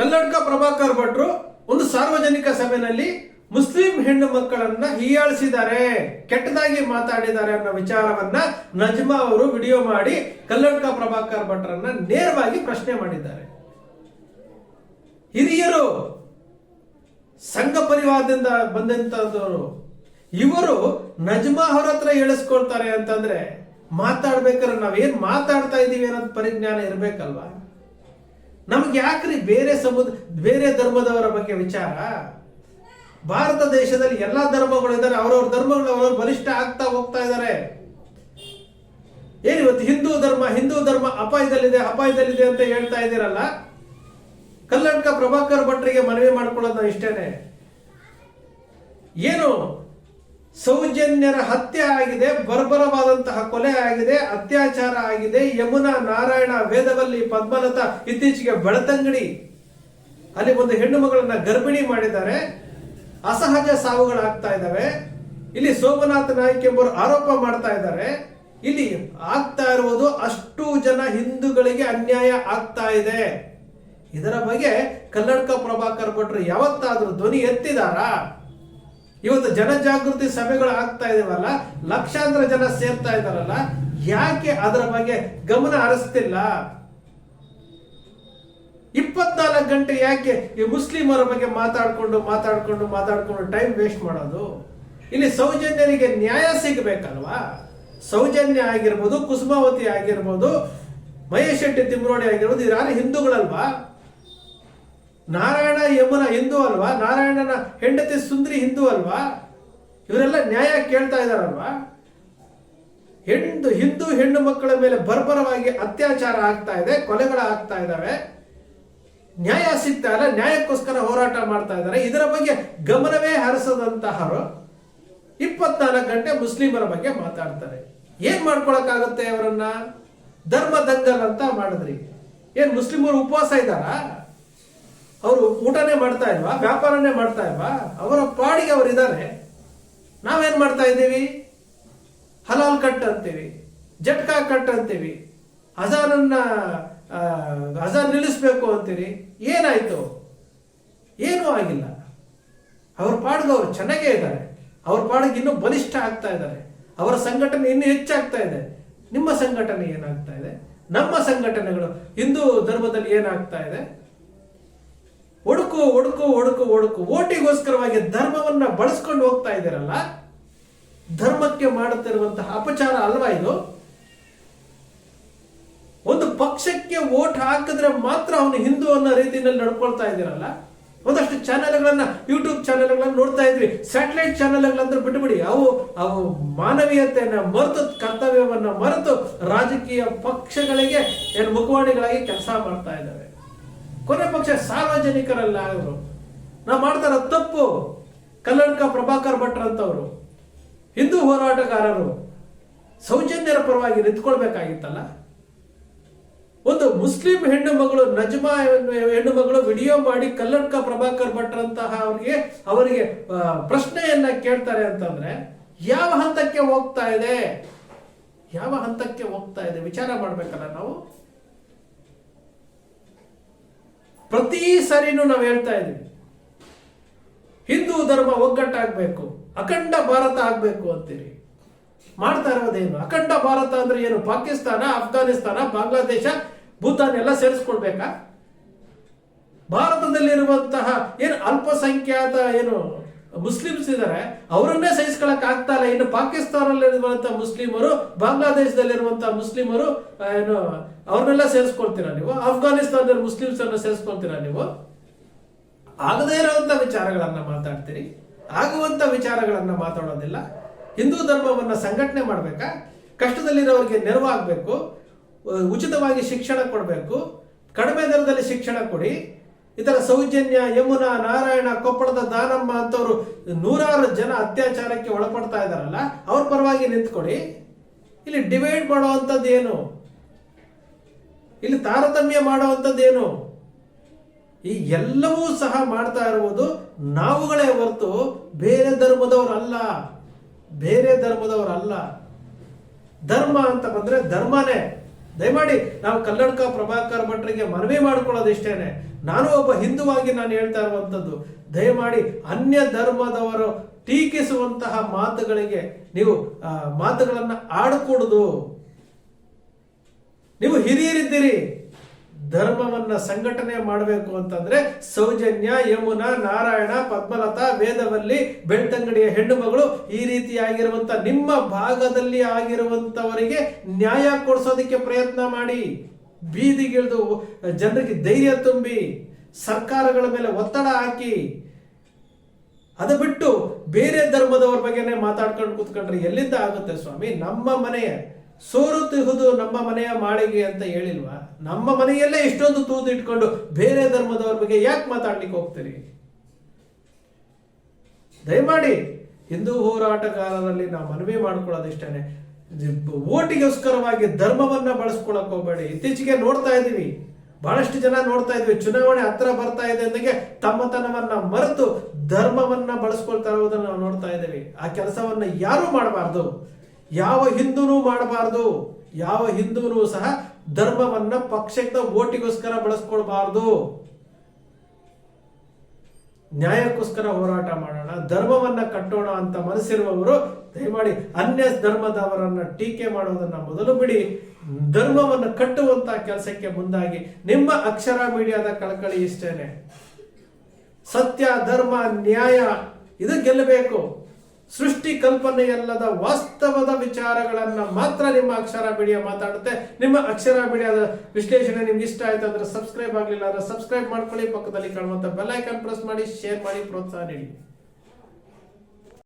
ಕಲ್ಲಡ್ಕ ಪ್ರಭಾಕರ್ ಭಟ್ರು ಒಂದು ಸಾರ್ವಜನಿಕ ಸಭೆಯಲ್ಲಿ ಮುಸ್ಲಿಂ ಹೆಣ್ಣು ಮಕ್ಕಳನ್ನ ಹೀಯಾಳಿಸಿದ್ದಾರೆ, ಕೆಟ್ಟದಾಗಿ ಮಾತಾಡಿದ್ದಾರೆ ಅನ್ನೋ ವಿಚಾರವನ್ನ ನಜ್ಮಾ ಅವರು ವಿಡಿಯೋ ಮಾಡಿ ಕಲ್ಲಡ್ಕ ಪ್ರಭಾಕರ್ ಭಟ್ರನ್ನ ನೇರವಾಗಿ ಪ್ರಶ್ನೆ ಮಾಡಿದ್ದಾರೆ. ಹಿರಿಯರು, ಸಂಘ ಪರಿವಾರದಿಂದ ಬಂದಂತದವರು ಇವರು ನಜ್ಮಾ ಅವರ ಹತ್ರ ಹೇಳಿಸ್ಕೊಳ್ತಾರೆ ಅಂತಂದ್ರೆ ಮಾತಾಡ್ಬೇಕಾದ್ರೆ ನಾವೇನ್ ಮಾತಾಡ್ತಾ ಇದೀವಿ ಅನ್ನೋದು ಪರಿಜ್ಞಾನ ಇರ್ಬೇಕಲ್ವಾ? ನಮ್ಗೆ ಯಾಕ್ರಿ ಬೇರೆ ಸಮುದ, ಬೇರೆ ಧರ್ಮದವರ ಬಗ್ಗೆ ವಿಚಾರ? ಭಾರತ ದೇಶದಲ್ಲಿ ಎಲ್ಲಾ ಧರ್ಮಗಳು ಇದ್ದಾರೆ, ಅವರವ್ರ ಧರ್ಮಗಳು ಅವರವ್ರ ಬಲಿಷ್ಠ ಆಗ್ತಾ ಹೋಗ್ತಾ ಇದ್ದಾರೆ. ಏನು ಇವತ್ತು ಹಿಂದೂ ಧರ್ಮ ಹಿಂದೂ ಧರ್ಮ ಅಪಾಯದಲ್ಲಿದೆ ಅಪಾಯದಲ್ಲಿದೆ ಅಂತ ಹೇಳ್ತಾ ಇದ್ದೀರಲ್ಲ? ಕಲ್ಲಡ್ಕ ಪ್ರಭಾಕರ್ ಭಟ್ರಿಗೆ ಮನವಿ ಮಾಡ್ಕೊಳ್ಳೋದು ಇಷ್ಟೇನೆ. ಏನು? ಸೌಜನ್ಯರ ಹತ್ಯೆ ಆಗಿದೆ, ಬರ್ಬರವಾದಂತಹ ಕೊಲೆ ಆಗಿದೆ, ಅತ್ಯಾಚಾರ ಆಗಿದೆ, ಯಮುನಾ ನಾರಾಯಣ ವೇದವಲ್ಲಿ ಪದ್ಮಲತಾ ಇತ್ತೀಚೆಗೆ ಬೆಳತಂಗಡಿ ಅಲ್ಲಿ ಒಂದು ಹೆಣ್ಣು ಮಗಳನ್ನ ಗರ್ಭಿಣಿ ಮಾಡಿದ್ದಾರೆ. ಅಸಹಜ ಸಾವುಗಳಾಗ್ತಾ ಇದ್ದಾವೆ. ಇಲ್ಲಿ ಸೋಮನಾಥ ನಾಯ್ಕ ಎಂಬರು ಆರೋಪ ಮಾಡ್ತಾ ಇದ್ದಾರೆ. ಇಲ್ಲಿ ಆಗ್ತಾ ಇರುವುದು ಅಷ್ಟು ಜನ ಹಿಂದೂಗಳಿಗೆ ಅನ್ಯಾಯ ಆಗ್ತಾ ಇದೆ. ಇದರ ಬಗ್ಗೆ ಕನ್ನಡಕ ಪ್ರಭಾಕರ್ ಭಟ್ರು ಯಾವತ್ತಾದ್ರೂ ಧ್ವನಿ ಎತ್ತಿದಾರಾ? ಇವತ್ತು ಜನಜಾಗೃತಿ ಸಭೆಗಳು ಆಗ್ತಾ ಇದೀವಲ್ಲ, ಲಕ್ಷಾಂತರ ಜನ ಸೇರ್ತಾ ಇದಾರಲ್ಲ ಯಾಕೆ ಅದರ ಬಗ್ಗೆ ಗಮನ ಹರಿಸ್ತಿಲ್ಲ? ಇಪ್ಪತ್ನಾಲ್ಕು ಗಂಟೆ ಯಾಕೆ ಈ ಮುಸ್ಲಿಮರ ಬಗ್ಗೆ ಮಾತಾಡ್ಕೊಂಡು ಮಾತಾಡ್ಕೊಂಡು ಮಾತಾಡ್ಕೊಂಡು ಟೈಮ್ ವೇಸ್ಟ್ ಮಾಡೋದು? ಇಲ್ಲಿ ಸೌಜನ್ಯರಿಗೆ ನ್ಯಾಯ ಸಿಗಬೇಕಲ್ವಾ? ಸೌಜನ್ಯ ಆಗಿರ್ಬೋದು, ಕುಸುಮಾವತಿ ಆಗಿರ್ಬೋದು, ಮಹೇಶ್ ಶೆಟ್ಟಿ ತಿಮ್ರೋಡಿ ಆಗಿರ್ಬೋದು ಯಾರು ಹಿಂದೂಗಳಲ್ವಾ? ನಾರಾಯಣ ಯಮುನ ಹಿಂದೂ ಅಲ್ವಾ? ನಾರಾಯಣನ ಹೆಂಡತಿ ಸುಂದರಿ ಹಿಂದೂ ಅಲ್ವಾ? ಇವರೆಲ್ಲ ನ್ಯಾಯ ಕೇಳ್ತಾ ಇದಾರಲ್ವಾ? ಹೆಣ್ಣು, ಹಿಂದೂ ಹೆಣ್ಣು ಮಕ್ಕಳ ಮೇಲೆ ಬರ್ಬರವಾಗಿ ಅತ್ಯಾಚಾರ ಆಗ್ತಾ ಇದೆ, ಕೊಲೆಗಳು ಆಗ್ತಾ ಇದಾವೆ. ನ್ಯಾಯ ಸಿಗ್ತಾ ಇಲ್ಲ, ನ್ಯಾಯಕ್ಕೋಸ್ಕರ ಹೋರಾಟ ಮಾಡ್ತಾ ಇದ್ದಾರೆ ಇದರ ಬಗ್ಗೆ ಗಮನವೇ ಹರಿಸದಂತಹರು ಇಪ್ಪತ್ನಾಲ್ಕು ಗಂಟೆ ಮುಸ್ಲಿಮರ ಬಗ್ಗೆ ಮಾತಾಡ್ತಾರೆ. ಏನ್ ಮಾಡ್ಕೊಳಕ್ಕಾಗುತ್ತೆ ಅವರನ್ನ? ಧರ್ಮ ದಂಗಲ್ ಅಂತ ಮಾಡಿದ್ರಿ. ಏನ್ ಮುಸ್ಲಿಮರು ಉಪವಾಸ ಇದ್ದಾರಾ? ಅವರು ಊಟನೇ ಮಾಡ್ತಾ ಇಲ್ವಾ? ವ್ಯಾಪಾರನೇ ಮಾಡ್ತಾ ಇಲ್ವಾ? ಅವರ ಪಾಡಿಗೆ ಅವರು ಇದ್ದಾರೆ. ನಾವೇನ್ ಮಾಡ್ತಾ ಇದ್ದೀವಿ? ಹಲಾಲ್ ಕಟ್ ಅಂತೀವಿ, ಜಟ್ಕಾ ಕಟ್ ಅಂತೀವಿ, ಅಜಾನನ್ನ ಹಜಾರ್ ನಿಲ್ಲಿಸ್ಬೇಕು ಅಂತೀರಿ. ಏನಾಯ್ತು? ಏನೂ ಆಗಿಲ್ಲ. ಅವ್ರ ಪಾಡಿಗೆ ಅವರು ಚೆನ್ನಾಗೇ ಇದ್ದಾರೆ. ಅವ್ರ ಪಾಡಿಗೆ ಇನ್ನೂ ಬಲಿಷ್ಠ ಆಗ್ತಾ ಇದ್ದಾರೆ. ಅವರ ಸಂಘಟನೆ ಇನ್ನೂ ಹೆಚ್ಚಾಗ್ತಾ ಇದೆ. ನಿಮ್ಮ ಸಂಘಟನೆ ಏನಾಗ್ತಾ ಇದೆ? ನಮ್ಮ ಸಂಘಟನೆಗಳು, ಹಿಂದೂ ಧರ್ಮದಲ್ಲಿ ಏನಾಗ್ತಾ ಇದೆ? ಒಡುಕು ಒಡುಕು ಒಡುಕು ಒಡುಕು. ಓಟಿಗೋಸ್ಕರವಾಗಿ ಧರ್ಮವನ್ನ ಬಳಸ್ಕೊಂಡು ಹೋಗ್ತಾ ಇದ್ದೀರಲ್ಲ, ಧರ್ಮಕ್ಕೆ ಮಾಡುತ್ತಿರುವಂತಹ ಅಪಚಾರ ಅಲ್ವಾ ಇದು? ಒಂದು ಪಕ್ಷಕ್ಕೆ ವೋಟ್ ಹಾಕಿದ್ರೆ ಮಾತ್ರ ಅವನು ಹಿಂದೂ ಅನ್ನೋ ರೀತಿಯಲ್ಲಿ ನಡ್ಕೊಳ್ತಾ ಇದ್ದೀರಲ್ಲ? ಒಂದಷ್ಟು ಚಾನೆಲ್ಗಳನ್ನ, ಯೂಟ್ಯೂಬ್ ಚಾನೆಲ್ಗಳನ್ನ ನೋಡ್ತಾ ಇದ್ವಿ ಸ್ಯಾಟಲೈಟ್ ಚಾನೆಲ್ಗಳಂದ್ರೆ ಬಿಟ್ಬಿಡಿ. ಅವು ಅವು ಮಾನವೀಯತೆಯನ್ನ ಮರೆತು, ಕರ್ತವ್ಯವನ್ನ ಮರೆತು ರಾಜಕೀಯ ಪಕ್ಷಗಳಿಗೆ, ಏನು ಮುಖವಾಣಿಗಳಾಗಿ ಕೆಲಸ ಮಾಡ್ತಾ ಇದ್ದಾವೆ. ಕೊನೆ ಪಕ್ಷ ಸಾರ್ವಜನಿಕರಲ್ಲ ಅವರು ನಾವು ಮಾಡ್ತಾರ ತಪ್ಪು. ಕಲ್ಲಡ್ಕ ಪ್ರಭಾಕರ್ ಭಟ್ರ ಅಂತವರು. ಹಿಂದೂ ಹೋರಾಟಗಾರರು ಸೌಜನ್ಯರ ಪರವಾಗಿ ನಿಂತ್ಕೊಳ್ಬೇಕಾಗಿತ್ತಲ್ಲ? ಒಂದು ಮುಸ್ಲಿಂ ಹೆಣ್ಣು ಮಗಳು ನಜ್ಮಾ ಹೆಣ್ಣು ಮಗಳು ವಿಡಿಯೋ ಮಾಡಿ ಕಲ್ಲಡ್ಕ ಪ್ರಭಾಕರ್ ಭಟ್ರಂತಹ ಅವರಿಗೆ ಅವರಿಗೆ ಪ್ರಶ್ನೆಯನ್ನ ಕೇಳ್ತಾರೆ ಅಂತಂದ್ರೆ, ಯಾವ ಹಂತಕ್ಕೆ ಹೋಗ್ತಾ ಇದೆ? ಯಾವ ಹಂತಕ್ಕೆ ಹೋಗ್ತಾ ಇದೆ? ವಿಚಾರ ಮಾಡ್ಬೇಕಲ್ಲ ನಾವು? ಪ್ರತಿ ಸರಿನೂ ನಾವು ಹೇಳ್ತಾ ಇದ್ದೀವಿ ಹಿಂದೂ ಧರ್ಮ ಒಗ್ಗಟ್ಟಾಗಬೇಕು ಅಖಂಡ ಭಾರತ ಆಗಬೇಕು ಅಂತೀರಿ. ಮಾಡ್ತಾ ಇರೋದೇನು? ಅಖಂಡ ಭಾರತ ಅಂದ್ರೆ ಏನು? ಪಾಕಿಸ್ತಾನ ಅಫ್ಘಾನಿಸ್ತಾನ ಬಾಂಗ್ಲಾದೇಶ, ಭೂತಾನ್ ಎಲ್ಲ ಸೇರಿಸ್ಕೊಳ್ಬೇಕಾ? ಭಾರತದಲ್ಲಿರುವಂತಹ ಏನು ಅಲ್ಪಸಂಖ್ಯಾತ ಏನು ಮುಸ್ಲಿಮ್ಸ್ ಇದ್ದಾರೆ ಅವರನ್ನೇ ಸಹಿಸ್ಕೊಳಕ್ ಆಗ್ತಾ ಇಲ್ಲ. ಇನ್ನು ಪಾಕಿಸ್ತಾನದಲ್ಲಿರುವಂತಹ ಮುಸ್ಲಿಮರು, ಬಾಂಗ್ಲಾದೇಶದಲ್ಲಿರುವಂತಹ ಮುಸ್ಲಿಮರು ಏನು ಅವ್ರನ್ನೆಲ್ಲ ಸೇರಿಸ್ಕೊಳ್ತೀರಾ ನೀವು? ಅಫ್ಘಾನಿಸ್ತಾನದಲ್ಲಿ ಮುಸ್ಲಿಮ್ಸ್ ಅನ್ನ ಸೇರಿಸ್ಕೊಳ್ತೀರಾ ನೀವು? ಆಗದೇ ಇರುವಂತ ವಿಚಾರಗಳನ್ನ ಮಾತಾಡ್ತೀರಿ. ಆಗುವಂತ ವಿಚಾರಗಳನ್ನ ಮಾತಾಡೋದಿಲ್ಲ. ಹಿಂದೂ ಧರ್ಮವನ್ನ ಸಂಘಟನೆ ಮಾಡ್ಬೇಕಾ? ಕಷ್ಟದಲ್ಲಿರೋರಿಗೆ ನೆರವಾಗಬೇಕು. ಉಚಿತವಾಗಿ ಶಿಕ್ಷಣ ಕೊಡಬೇಕು. ಕಡಿಮೆ ದರದಲ್ಲಿ ಶಿಕ್ಷಣ ಕೊಡಿ. ಇತರ ಸೌಜನ್ಯ, ಯಮುನಾ, ನಾರಾಯಣ, ಕೊಪ್ಪಳದ ದಾನಮ್ಮ ಅಂತವರು ನೂರಾರು ಜನ ಅತ್ಯಾಚಾರಕ್ಕೆ ಒಳಪಡ್ತಾ ಇದಾರಲ್ಲ, ಅವ್ರ ಪರವಾಗಿ ನಿಂತ್ಕೊಡಿ. ಇಲ್ಲಿ ಡಿವೈಡ್ ಮಾಡುವಂಥದ್ದು ಏನು ಇಲ್ಲಿ ತಾರತಮ್ಯ ಮಾಡುವಂಥದ್ದೇನು? ಈ ಎಲ್ಲವೂ ಸಹ ಮಾಡ್ತಾ ಇರುವುದು ನಾವುಗಳೇ ಹೊರತು ಬೇರೆ ಧರ್ಮದವರಲ್ಲ. ಬೇರೆ ಧರ್ಮದವರಲ್ಲ. ಧರ್ಮ ಅಂತ ಬಂದ್ರೆ ಧರ್ಮನೇ. ದಯಮಾಡಿ ನಾವು ಕನ್ನಡಕ ಪ್ರಭಾಕರ್ ಭಟ್ರಿಗೆ ಮನವಿ ಮಾಡ್ಕೊಳ್ಳೋದು ಇಷ್ಟೇನೆ ನಾನು ಒಬ್ಬ ಹಿಂದುವಾಗಿ ನಾನು ಹೇಳ್ತಾ ಇರುವಂತದ್ದು ದಯಮಾಡಿ ಅನ್ಯ ಧರ್ಮದವರು ಟೀಕಿಸುವಂತಹ ಮಾತುಗಳಿಗೆ ನೀವು ಮಾತುಗಳನ್ನ ಆಡಕೂಡುದು. ನೀವು ಹಿರಿಯರಿದ್ದೀರಿ. ಧರ್ಮವನ್ನ ಸಂಘಟನೆ ಮಾಡಬೇಕು ಅಂತಂದ್ರೆ ಸೌಜನ್ಯ, ಯಮುನಾ, ನಾರಾಯಣ, ಪದ್ಮಲತಾ, ವೇದವಲ್ಲಿ, ಬೆಳ್ತಂಗಡಿಯ ಹೆಣ್ಣು ಮಗಳು ಈ ರೀತಿಯಾಗಿರುವಂತ ನಿಮ್ಮ ಭಾಗದಲ್ಲಿ ಆಗಿರುವಂತವರಿಗೆ ನ್ಯಾಯ ಕೊಡಿಸೋದಕ್ಕೆ ಪ್ರಯತ್ನ ಮಾಡಿ. ಬೀದಿಗಿಳಿದು ಜನರಿಗೆ ಧೈರ್ಯ ತುಂಬಿ, ಸರ್ಕಾರಗಳ ಮೇಲೆ ಒತ್ತಡ ಹಾಕಿ, ಅದು ಬಿಟ್ಟು ಬೇರೆ ಧರ್ಮದವ್ರ ಬಗ್ಗೆನೇ ಮಾತಾಡ್ಕೊಂಡು ಕೂತ್ಕೊಂಡ್ರೆ ಎಲ್ಲಿಂದ ಆಗುತ್ತೆ ಸ್ವಾಮಿ? ನಮ್ಮ ಮನೆಯ. ಸೋರುತ್ತಿಹುದು ನಮ್ಮ ಮನೆಯ ಮಾಳಿಗೆ ಅಂತ ಹೇಳಿಲ್ವಾ? ನಮ್ಮ ಮನೆಯಲ್ಲೇ ಇಷ್ಟೊಂದು ತೂದು ಇಟ್ಕೊಂಡು ಬೇರೆ ಧರ್ಮದವ್ರ ಬಗ್ಗೆ ಯಾಕೆ ಮಾತಾಡ್ಲಿಕ್ಕೆ ಹೋಗ್ತೀರಿ? ದಯಮಾಡಿ ಹಿಂದೂ ಹೋರಾಟಗಾರರಲ್ಲಿ ನಾವು ಮನವಿ ಮಾಡ್ಕೊಳ್ಳೋದಿಷ್ಟೇ ಓಟಿಗೋಸ್ಕರವಾಗಿ ಧರ್ಮವನ್ನ ಬಳಸ್ಕೊಳಕ್ ಹೋಗಬೇಡಿ. ಇತ್ತೀಚೆಗೆ ನೋಡ್ತಾ ಇದ್ದೀವಿ. ಬಹಳಷ್ಟು ಜನ ನೋಡ್ತಾ ಇದ್ವಿ. ಚುನಾವಣೆ ಹತ್ರ ಬರ್ತಾ ಇದೆ ಅಂದಾಗೆ ತಮ್ಮತನವನ್ನ ಮರೆತು ಧರ್ಮವನ್ನ ಬಳಸ್ಕೊಳ್ತಾ ಇರೋದನ್ನ ನಾವು ನೋಡ್ತಾ ಇದ್ದೀವಿ. ಆ ಕೆಲಸವನ್ನ ಯಾರು ಮಾಡಬಾರ್ದು. ಯಾವ ಹಿಂದೂನೂ ಮಾಡಬಾರ್ದು, ಯಾವ ಹಿಂದೂನೂ ಸಹ ಧರ್ಮವನ್ನ ಪಕ್ಷದ ಓಟಿಗೋಸ್ಕರ ಬಳಸ್ಕೊಳ್ಬಾರ್ದು. ನ್ಯಾಯಕ್ಕೋಸ್ಕರ ಹೋರಾಟ ಮಾಡೋಣ, ಧರ್ಮವನ್ನ ಕಟ್ಟೋಣ ಅಂತ ಮನಸ್ಸಿರುವವರು, ದಯಮಾಡಿ ಅನ್ಯ ಧರ್ಮದವರನ್ನ ಟೀಕೆ ಮಾಡೋದನ್ನ ಮೊದಲು ಬಿಡಿ. ಧರ್ಮವನ್ನ ಕಟ್ಟುವಂತ ಕೆಲಸಕ್ಕೆ ಮುಂದಾಗಿ, ನಿಮ್ಮ ಅಕ್ಷರ ಮೀಡಿಯಾದ ಕಳಕಳಿ ಇಷ್ಟೇನೆ. ಸತ್ಯ, ಧರ್ಮ, ನ್ಯಾಯ, ಇದು ಗೆಲ್ಲಬೇಕು. ಸೃಷ್ಟಿ ಕಲ್ಪನೆಯಲ್ಲದ ವಾಸ್ತವದ ವಿಚಾರಗಳನ್ನ ಮಾತ್ರ ನಿಮ್ಮ ಅಕ್ಷರ ಬಿಡಿಯ ಮಾತಾಡುತ್ತೆ. ನಿಮ್ಮ ಅಕ್ಷರ ಮೀಡಿಯಾದ ವಿಶ್ಲೇಷಣೆ ನಿಮ್ಗೆ ಇಷ್ಟ ಆಯ್ತು ಅಂದ್ರೆ ಸಬ್ಸ್ಕ್ರೈಬ್ ಆಗಲಿಲ್ಲ ಅಂದ್ರೆ ಸಬ್ಸ್ಕ್ರೈಬ್ ಮಾಡ್ಕೊಳ್ಳಿ. ಪಕ್ಕದಲ್ಲಿ ಕಾಣುವಂತ ಬೆಲ್ ಐಕಾನ್ ಪ್ರೆಸ್ ಮಾಡಿ ಶೇರ್ ಮಾಡಿ, ಪ್ರೋತ್ಸಾಹ ನೀಡಿ.